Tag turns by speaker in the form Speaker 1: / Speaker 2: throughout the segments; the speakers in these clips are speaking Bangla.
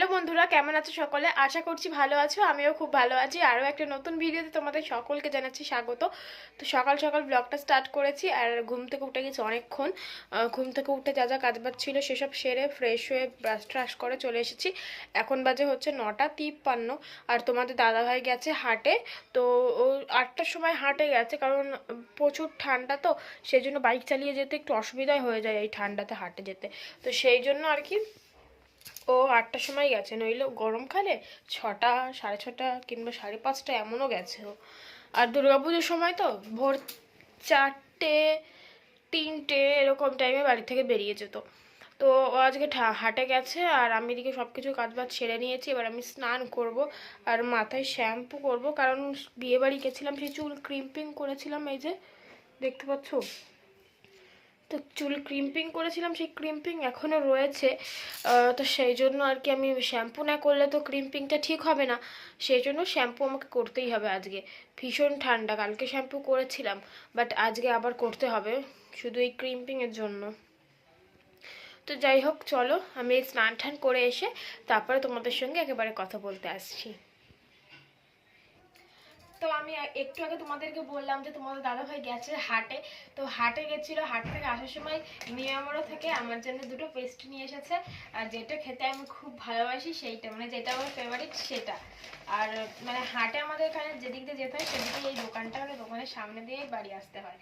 Speaker 1: হ্যালো বন্ধুরা, কেমন আছো সকলে? আশা করছি ভালো আছো, আমিও খুব ভালো আছি। আরও একটা নতুন ভিডিওতে তোমাদের সকলকে জানাচ্ছি স্বাগত। তো সকাল সকাল ব্লগটা স্টার্ট করেছি আর ঘুম থেকে উঠে গেছি অনেকক্ষণ। ঘুম থেকে উঠে যা যা কাজ বাজ ছিল সেসব সেরে ফ্রেশ হয়ে ব্রাশ ট্রাশ করে চলে এসেছি। এখন বাজে হচ্ছে নটা তিপ্পান্ন আর তোমাদের দাদাভাই গেছে হাটে। তো ও আটটার সময় হাটে গেছে কারণ প্রচুর ঠান্ডা তো সেই জন্য বাইক চালিয়ে যেতে একটু অসুবিধাই হয়ে যায় এই ঠান্ডাতে হাটে যেতে। তো সেই জন্য আর কি ও আটটার সময় গেছে, নইলে গরমকালে ছটা, সাড়ে ছটা কিংবা সাড়ে পাঁচটা এমনও গেছে ও। আর দুর্গাপুজোর সময় তো ভোর চারটে, তিনটে এরকম টাইমে বাড়ি থেকে বেরিয়ে যেত। তো ও আজকে হাটে গেছে আর আমি এদিকে সব কিছু কাজ বাজ ছেড়ে নিয়েছি, এবার আমি স্নান করব আর মাথায় শ্যাম্পু করব, কারণ বিয়ে বাড়ি গেছিলাম, সেই চুল ক্রিম্পিং করেছিলাম এই যে, দেখতে পাচ্ছো? তো চুল ক্রিম্পিং করেছিলাম, সেই ক্রিম্পিং এখনও রয়েছে। তো সেই জন্য আর কি আমি শ্যাম্পু না করলে তো ক্রিম্পিংটা ঠিক হবে না। সেই জন্য শ্যাম্পু আমাকে করতেই হবে আজকে। ভীষণ ঠান্ডা, কালকে শ্যাম্পু করেছিলাম বাট আজকে আবার করতে হবে, শুধু এই ক্রিম্পিংয়ের জন্য। তো যাই হোক, চলো, আমি স্নান টান করে এসে তারপরে তোমাদের সঙ্গে একেবারে কথা বলতে আসছি। তো আমি একটু আগে তোমাদেরকে বললাম যে তোমাদের দাদাভাই গেছে হাটে। তো হাটে গেছিল, হাট থেকে আসার সময় নিয়ামরো থেকে আমার জন্য দুটো পেস্ট নিয়ে এসেছে। আর যেটা খেতে আমি খুব ভালোবাসি সেইটা মানে যেটা আমার ফেভারিট সেটা। আর মানে হাটে আমাদের এখানে যেদিক দিয়ে যেতে হয় সেদিকে এই দোকানটা মানে দোকানের সামনে দিয়েই বাড়ি আসতে হয়।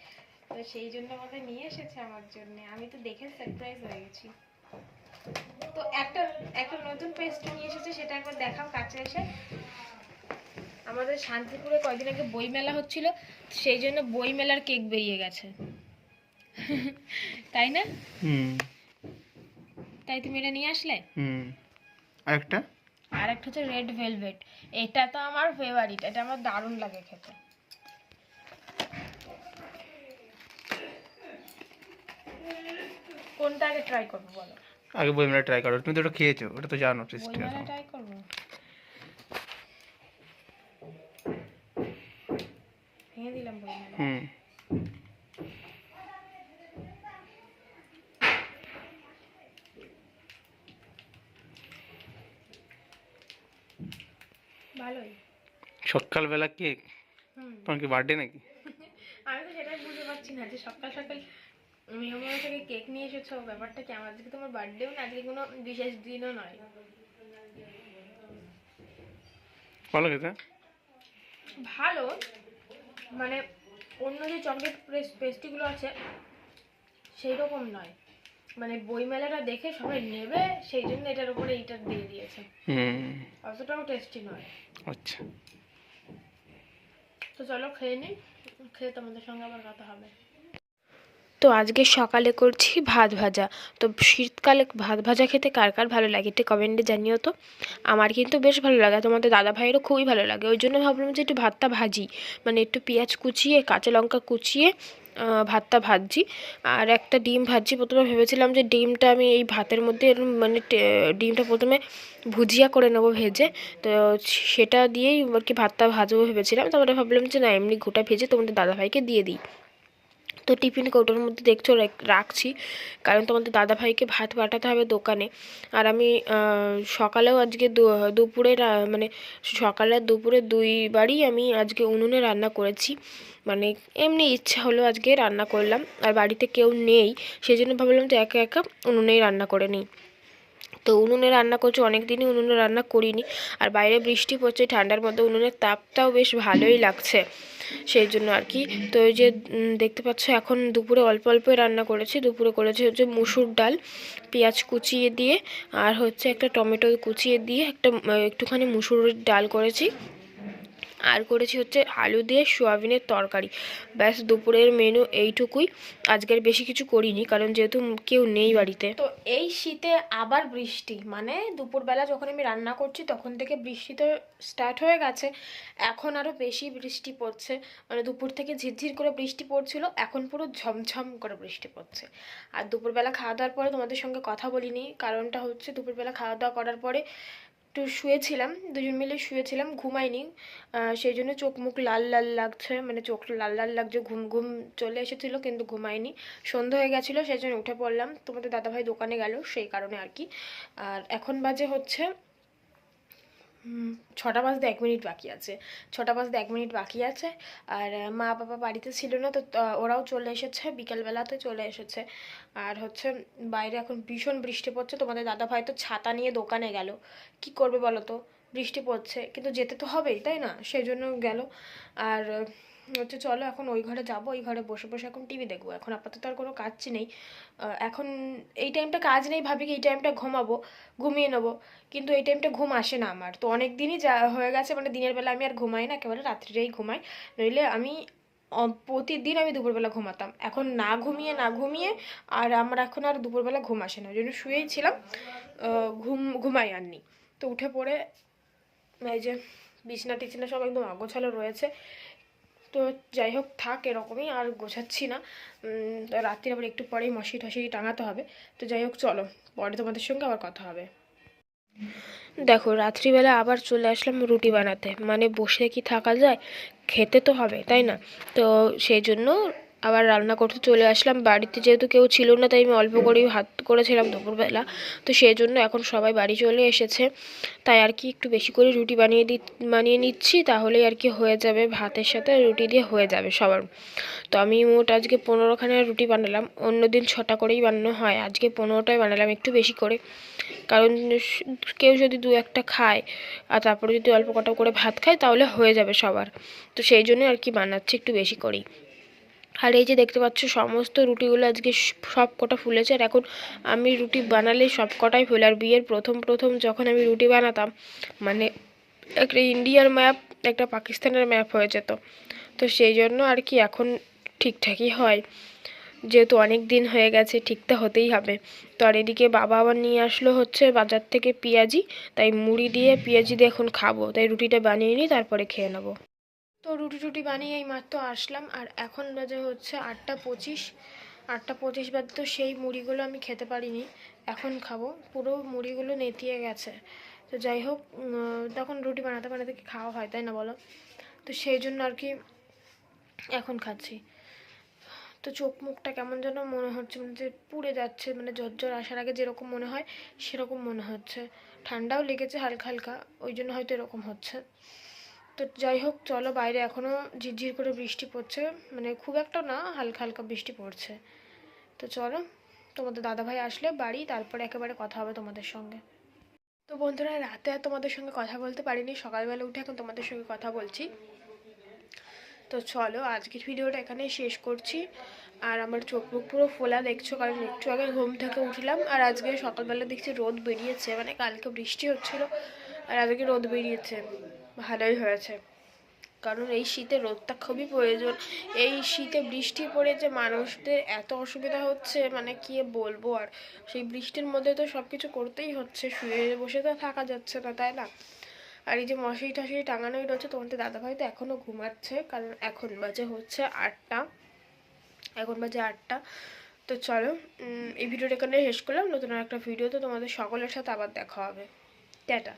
Speaker 1: তো সেই জন্য আমাদের নিয়ে এসেছে আমার জন্য। আমি তো দেখে সারপ্রাইজ হয়ে গেছি। তো একটা একটা নতুন পেস্ট নিয়ে এসেছে, সেটা একবার দেখাও কাছে এসে। আমাদের শান্তিপুরে কয়েকদিন আগে বই মেলা হচ্ছিল সেই জন্য বই মেলার কেক বেরিয়ে গেছে। তাই না?
Speaker 2: হুম।
Speaker 1: তাই তুমি এটা নিয়ে আসলে?
Speaker 2: হুম। আরেকটা?
Speaker 1: আর একটা হচ্ছে রেড ভেলভেট এটা তো আমার ফেভারিট এটা আমার দারুণ লাগে খেতে। কোনটা আগে ট্রাই করব বলো?
Speaker 2: আগে বইমেলা ট্রাই করো তুমি তো ওটা খেয়েছো ওটা তো জানো টেস্টি
Speaker 1: ট্রাই করব। বই মেলা ভালোই।
Speaker 2: সকালবেলা কেক
Speaker 1: হুম।
Speaker 2: তোমার কি বার্থডে নাকি?
Speaker 1: আমি তো সেটাই বুঝতে পারছি না যে সকাল সকাল মেহমান থেকে কেক নিয়ে এসেছ ব্যাপারটা কি? আমার আজকে তোমার বার্থডেও না আজকে কোনো বিশেষ দিনও নয়।
Speaker 2: ভালো খেতে?
Speaker 1: ভালো। মানে অন্য যে চকলেট পেস্ট্রিগুলো আছে সেই রকম নয়। মানে বইমেলাটা দেখে সবাই নেবে সেই জন্য এটার উপরে এইটা দিয়ে দিয়েছে। অতটাও টেস্টি নয়।
Speaker 2: আচ্ছা।
Speaker 1: তো চলো খেয়ে নিই খেয়ে তোমাদের সঙ্গে আবার কথা হবে। তো আজকে সকালে করছি ভাত ভাজা। তো শীতকালে ভাত ভাজা খেতে কার কার ভালো লাগে একটু কমেন্টে জানিও তো। আমার কিন্তু বেশ ভালো লাগে তোমাদের দাদা ভাইয়েরও খুবই ভালো লাগে। ওই জন্য ভাবলাম যে একটু ভাতটা ভাজি। মানে একটু পেঁয়াজ কুচিয়ে, কাঁচা লঙ্কা কুচিয়ে ভাতটা ভাজছি। আর একটা ডিম ভাজছি। প্রথমে ভেবেছিলাম যে ডিমটা আমি এই ভাতের মধ্যে মানে ডিমটা প্রথমে ভুজিয়া করে নেব ভেজে। তো সেটা দিয়েই আর কি ভাতটা ভাজবো ভেবেছিলাম। তারপরে ভাবলাম যে না, এমনি গোটা ভেজে তোমাদের দাদাভাইকে দিয়ে দিই। তো টিফিন কৌটোর মধ্যে দেখছ, রাখ- রাখছি। কারণ তোমাদের দাদা ভাইকে ভাত পাঠাতে হবে দোকানে। আর আমি সকালেও আজকে দুপুরে মানে সকালে দুপুরে দুইবারই আমি আজকে উনুনে রান্না করেছি। মানে এমনি ইচ্ছা হলো আজকে রান্না করলাম। আর বাড়িতে কেউ নেই সেই জন্য ভাবলাম যে একা একা উনুনেই রান্না করে নিই। তো উনুনে রান্না করছি অনেক দিনই উনুনে রান্না করিনি। আর বাইরে বৃষ্টি পড়ছে, ঠান্ডার মধ্যে উনুনের তাপটাও বেশ ভালোই লাগছে। সেই জন্য আর কি। তো ওই যে দেখতে পাচ্ছ এখন দুপুরে অল্প অল্পই রান্না করেছি। দুপুরে করেছি হচ্ছে মুসুর ডাল, পেঁয়াজ কুচিয়ে দিয়ে, আর হচ্ছে একটা টমেটো কুচিয়ে দিয়ে একটা, একটুখানি মুসুরের ডাল করেছি। আর করেছি হচ্ছে আলু দিয়ে সোয়াবিনের তরকারি। ব্যাস, দুপুরের মেনু এইটুকুই। আজকের বেশি কিছু করিনি, কারণ যেহেতু কেউ নেই বাড়িতে। তো এই শীতে আবার বৃষ্টি মানে দুপুরবেলা যখন আমি রান্না করছি তখন থেকে বৃষ্টি তো স্টার্ট হয়ে গেছে। এখন আরও বেশি বৃষ্টি পড়ছে মানে দুপুর থেকে ঝিরঝির করে বৃষ্টি পড়ছিল, এখন পুরো ঝমঝম করে বৃষ্টি পড়ছে। আর দুপুরবেলা খাওয়া দাওয়ার পরে তোমাদের সঙ্গে কথা বলিনি, কারণটা হচ্ছে দুপুরবেলা খাওয়া দাওয়া করার পরে একটু শুয়েছিলাম, দুজন মিলে শুয়েছিলাম, ঘুমাইনি। সেই জন্য চোখ মুখ লাল লাল লাগছে মানে চোখ লাল লাল লাগছে, ঘুম ঘুম চলে এসেছিল কিন্তু ঘুমাইনি। সন্ধে হয়ে গেছিল, সেই জন্য উঠে পড়লাম। তোমাদের দাদাভাই দোকানে গেল, সেই কারণে আর কি। আর এখন বাজে হচ্ছে ছটা বাজতে এক মিনিট বাকি আছে। ছটা বাজতে এক মিনিট বাকি আছে, আর মা বাবা বাড়িতে ছিল না, তো ওরাও চলে এসেছে, বিকেলবেলাতে চলে এসেছে। আর হচ্ছে, বাইরে এখন ভীষণ বৃষ্টি পড়ছে, তোমাদের দাদা ভাই তো ছাতা নিয়ে দোকানে গেল। কি করবে বলো তো? বৃষ্টি পড়ছে, কিন্তু যেতে তো হবেই, তাই না? সেই জন্য গেল। আর হচ্ছে চলো এখন ওই ঘরে যাব, ওই ঘরে বসে বসে এখন টিভি দেখব। এখন আপাতত আর কোনো কাজ নেই। এখন এই টাইমটা কাজ নেই ভাবি কি এই টাইমটা ঘুমাবো, ঘুমিয়ে নেব। কিন্তু এই টাইমটা ঘুম আসে না আমার। তো অনেক দিনই যা হয়ে গেছে মানে দিনের বেলা আমি আর ঘুমাই না, একেবারে রাত্রিরেই ঘুমাই। নইলে আমি প্রতিদিন আমি দুপুরবেলা ঘুমাতাম। এখন না ঘুমিয়ে না ঘুমিয়ে, আর আমার এখন আর দুপুরবেলা ঘুম আসে না। ওই জন্য শুয়েই ছিলাম। ঘুম, ঘুমাই আননি তো উঠে পড়ে এই যে বিছনা টিছনা সব একদম অগোছালো রয়েছে। তো যাই হোক, থাক এরকমই, আর গোছাচ্ছি না। রাত্রির আবার একটু পরেই মশি টশি টাঙাতে হবে। তো যাই হোক, চলো, পরে তোমাদের সঙ্গে আবার কথা হবে। দেখো, রাত্রিবেলা আবার চলে আসলাম রুটি বানাতে। মানে বসে কি থাকা যায়? খেতে তো হবে, তাই না? তো সেই জন্য আবার রান্না করতে চলে আসলাম। বাড়িতে যেহেতু কেউ ছিল না, তাই আমি অল্প করেই ভাত করেছিলাম দুপুরবেলা। তো সেই জন্য এখন সবাই বাড়ি চলে এসেছে। তাই আর কি একটু বেশি করে রুটি বানিয়ে দি, বানিয়ে নিচ্ছি, তাহলেই আর কি হয়ে যাবে। ভাতের সাথে রুটি দিয়ে হয়ে যাবে সবার। তো আমি মোট আজকে পনেরোখানা রুটি বানালাম। অন্য দিন ছটা করেই বানানো হয়। আজকে পনেরোটাই বানালাম একটু বেশি করে। কারণ কেউ যদি দু একটা খায়, আর তারপরে যদি অল্প কটা করে ভাত খায়, তাহলে হয়ে যাবে সবার। তো সেই জন্য আর কি বানাচ্ছি একটু বেশি করেই। আর এই যে দেখতে পাচ্ছ, সমস্ত রুটিগুলো আজকে সব কটা ফুলেছে। আর এখন আমি রুটি বানালে সব কটাই ফুলে। আর বিয়ের প্রথম প্রথম যখন আমি রুটি বানাতাম মানে একটা ইন্ডিয়ার ম্যাপ, একটা পাকিস্তানের ম্যাপ হয়ে যেত। তো সেই জন্য আর কি এখন ঠিকঠাকই হয়। যেহেতু অনেক দিন হয়ে গেছে, ঠিক তো হতেই হবে। তো আর এদিকে বাবা আবার নিয়ে আসলো হচ্ছে বাজার থেকে পেঁয়াজি। তাই মুড়ি দিয়ে পেঁয়াজি দিয়ে এখন খাব। তাই রুটিটা বানিয়ে নিই তারপরে খেয়ে নেব। তো রুটি টুটি বানিয়ে এই মাত্র আসলাম। আর এখন বাজে হচ্ছে আটটা পঁচিশ। আটটা পঁচিশ বাজে তো সেই মুড়িগুলো আমি খেতে পারিনি। এখন খাব। পুরো মুড়িগুলো নেতিয়ে গেছে। তো যাই হোক তখন রুটি বানাতে বানাতে কি খাওয়া হয়, তাই না বলো? তো সেই জন্য আর কি এখন খাচ্ছি। তো চোখ মুখটা কেমন যেন মনে হচ্ছে মানে যে পুড়ে যাচ্ছে মানে জ্বর আসার আগে যেরকম মনে হয়, সেরকম মনে হচ্ছে। ঠান্ডাও লেগেছে হালকা হালকা, ওই জন্য হয়তো এরকম হচ্ছে। তো যাই হোক, চলো বাইরে। এখনও ঝিরঝির করে বৃষ্টি পড়ছে। মানে খুব একটা না, হালকা হালকা বৃষ্টি পড়ছে। তো চলো, তোমাদের দাদাভাই আসলে বাড়ি, তারপরে একেবারে কথা হবে তোমাদের সঙ্গে। তো বন্ধুরা, রাতে আর তোমাদের সঙ্গে কথা বলতে পারিনি। সকালবেলা উঠে এখন তোমাদের সঙ্গে কথা বলছি। তো চলো, আজকের ভিডিওটা এখানে শেষ করছি। আর আমার চোখ মুখ পুরো ফোলা দেখছ, কারণ একটু আগে ঘুম থেকে উঠলাম। আর আজকে সকালবেলা দেখছি রোদ বেরিয়েছে। মানে কালকে বৃষ্টি হচ্ছিল, আর আজকে রোদ বেরিয়েছে। ভালোই হয়েছে। কারণ এই শীতে রোদটা খুবই প্রয়োজন। এই শীতে বৃষ্টি পড়ে যে মানুষদের এত অসুবিধা হচ্ছে মানে কি বলব আর? সেই বৃষ্টির মধ্যে তো সব কিছু করতেই হচ্ছে, শুয়ে বসে তো থাকা যাচ্ছে না, তাই না? আর এই যে মশারি টশারি টাঙানোই রয়েছে তোমাদের দাদাভাই তো এখনও ঘুমাচ্ছে, কারণ এখন বাজে হচ্ছে আটটা। এখন বাজে আটটা। তো চলো এই ভিডিওটা এখানে শেষ করলাম। নতুন একটা ভিডিও তো তোমাদের সকলের সাথে আবার দেখা হবে। টাটা।